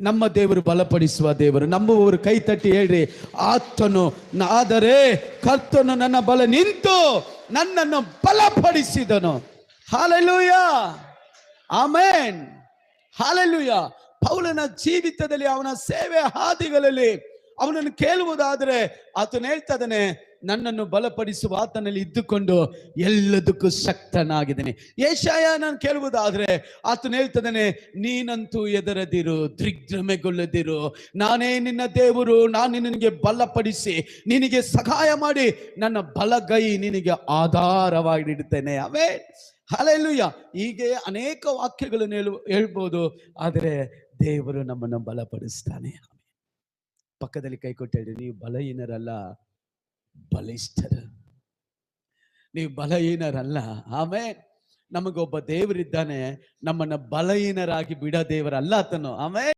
ನಮ್ಮ ದೇವರು ಬಲಪಡಿಸುವ ದೇವರು. ನಂಬುವವರು ಕೈ ತಟ್ಟಿ ಹೇಳ್ರಿ, ಆತನು ಆದರೆ ಕರ್ತನು ನನ್ನ ಬಲ ನಿಂತು ನನ್ನನ್ನು ಬಲಪಡಿಸಿದನು. ಹಾಲೆಲೂಯ! ಆಮೇನ್! ಹಾಲೆಲೂಯ! ಪೌಲನ ಜೀವಿತದಲ್ಲಿ ಅವನ ಸೇವೆ ಹಾದಿಗಳಲ್ಲಿ ಅವನನ್ನು ಕೇಳುವುದಾದರೆ ಆತನು ಹೇಳ್ತಾ ನನ್ನನ್ನು ಬಲಪಡಿಸುವ ಆತನಲ್ಲಿ ಇದ್ದುಕೊಂಡು ಎಲ್ಲದಕ್ಕೂ ಶಕ್ತನಾಗಿದ್ದೇನೆ. ಏಷಾಯ ನಾನು ಕೇಳುವುದಾದ್ರೆ ಆತನು ಹೇಳ್ತದಾನೆ ನೀನಂತೂ ಎದರದಿರು ದಿಗ್ಭ್ರಮೆಗೊಳ್ಳದಿರು. ನಾನೇ ನಿನ್ನ ದೇವರು, ನಾನು ನಿನಗೆ ಬಲಪಡಿಸಿ, ನಿನಗೆ ಸಹಾಯ ಮಾಡಿ, ನನ್ನ ಬಲಗೈ ನಿನಗೆ ಆಧಾರವಾಗಿಡುತ್ತೇನೆ. ಅವೇ ಹಲೆಲುಯ್ಯ ಹೀಗೆ ಅನೇಕ ವಾಕ್ಯಗಳನ್ನು ಹೇಳು, ಹೇಳ್ಬೋದು, ಆದರೆ ದೇವರು ನಮ್ಮನ್ನು ಬಲಪಡಿಸ್ತಾನೆ. ಪಕ್ಕದಲ್ಲಿ ಕೈ ಕೊಟ್ಟು ಹೇಳಿ ನೀವು ಬಲಹೀನರಲ್ಲ, ಬಲಿಷ್ಠರು. ನೀವು ಬಲಹೀನರಲ್ಲ ಆಮೇಲೆ ನಮಗೊಬ್ಬ ದೇವರಿದ್ದಾನೆ, ನಮ್ಮನ್ನ ಬಲಹೀನರಾಗಿ ಬಿಡ ದೇವರಲ್ಲ ಆತನು ಆಮೇಲೆ